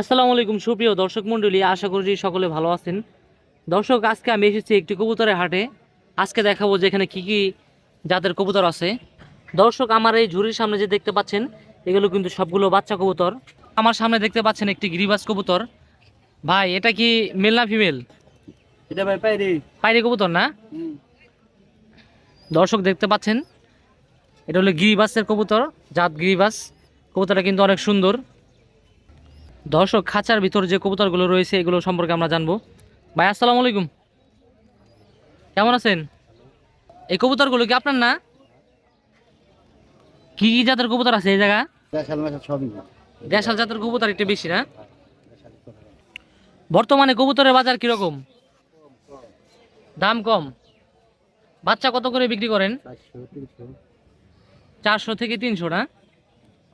আসসালামু আলাইকুম সুপ্রিয় দর্শক মণ্ডলী আশা করছি সকলে ভালো আছেন। দর্শক আজকে আমি এসেছি একটি কবুতরের হাটে। আজকে দেখাবো যে এখানে কী কী জাতের কবুতর আছে। দর্শক আমার এই ঝুড়ির সামনে যে দেখতে পাচ্ছেন এগুলো কিন্তু সবগুলো বাচ্চা কবুতর। আমার সামনে দেখতে পাচ্ছেন একটি গিরিবাস কবুতর। ভাই এটা কি মেল না ফিমেল? এটা ভাই পাইরি। পাইরি কবুতর না? দর্শক দেখতে পাচ্ছেন এটা হলো গিরিবাসের কবুতর জাত গিরিবাস কবুতরটা কিন্তু অনেক সুন্দর। দর্শক খাঁচার ভিতর যে কবুতরগুলো রয়েছে এগুলো সম্পর্কে আমরা জানব। ভাই আসসালামু আলাইকুম। কেমন আছেন? এই কবুতরগুলো কি আপনার না? কি কি জাতের কবুতর আছে এই জায়গা? দেশাল জাতের কবুতর একটু বেশি না? বর্তমানে কবুতরের বাজার কীরকম? দাম কম। বাচ্চা কত করে বিক্রি করেন? চারশো থেকে তিনশো না?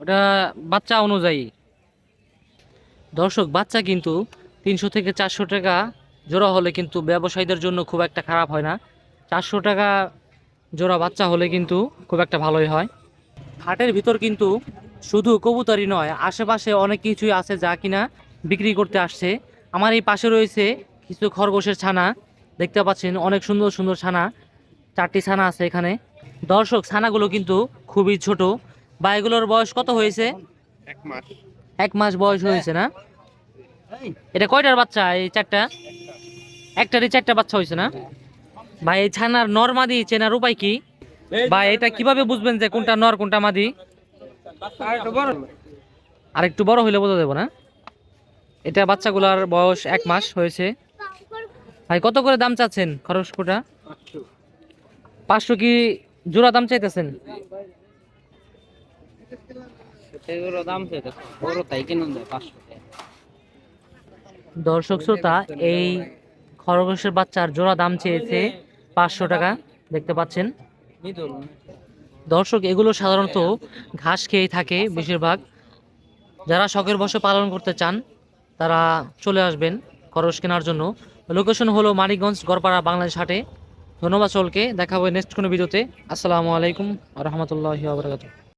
ওটা বাচ্চা অনুযায়ী। দর্শক বাচ্চা কিন্তু তিনশো থেকে চারশো টাকা জোড়া হলে কিন্তু ব্যবসায়ীদের জন্য খুব একটা খারাপ হয় না। চারশো টাকা জোড়া বাচ্চা হলে কিন্তু খুব একটা ভালোই হয়। হাটের ভিতর কিন্তু শুধু কবুতরই নয় আশেপাশে অনেক কিছুই আছে যা কিনা বিক্রি করতে আসছে। আমার এই পাশে রয়েছে কিছু খরগোশের ছানা দেখতে পাচ্ছেন অনেক সুন্দর সুন্দর ছানা চারটি ছানা আছে এখানে। দর্শক ছানাগুলো কিন্তু খুবই ছোট। বা এগুলোর বয়স কত হয়েছে? এক মাস। এক মাস বয়স হয়েছে না? এটা কয়টার বাচ্চা এই চারটা? একটারই চারটা বাচ্চা হয়েছে না? ভাই, এই ছানার নর মাদি, চেনার উপায় কি? ভাই, এটা কীভাবে বুঝবেন যে কোনটা নর, কোনটা মাদি? আর একটু বড় হইলে বোঝা দেবো না? এটা বাচ্চাগুলার বয়স এক মাস হয়েছে। ভাই, কত করে দাম চাচ্ছেন কোটা পাঁচশো কি জোড়া দাম চাইতেছেন? দর্শক শ্রোতা, এই খরগোশের বাচ্চার জোড়া দাম চেয়েছে পাঁচশো টাকা, দেখতে পাচ্ছেন। দর্শক, এগুলো সাধারণত ঘাস খেয়েই থাকে বেশিরভাগ। যারা শখের বসে পালন করতে চান, তারা চলে আসবেন খরচ কেনার জন্য। লোকেশন হলো মানিকগঞ্জ, গড়পাড়া, বাংলাদেশ হাটে। ধন্যবাদ চলকে দেখা হবে নেক্সট কোনো ভিডিওতে। আসসালামু আলাইকুম রহমতুল্লাহ বারকাতুহ।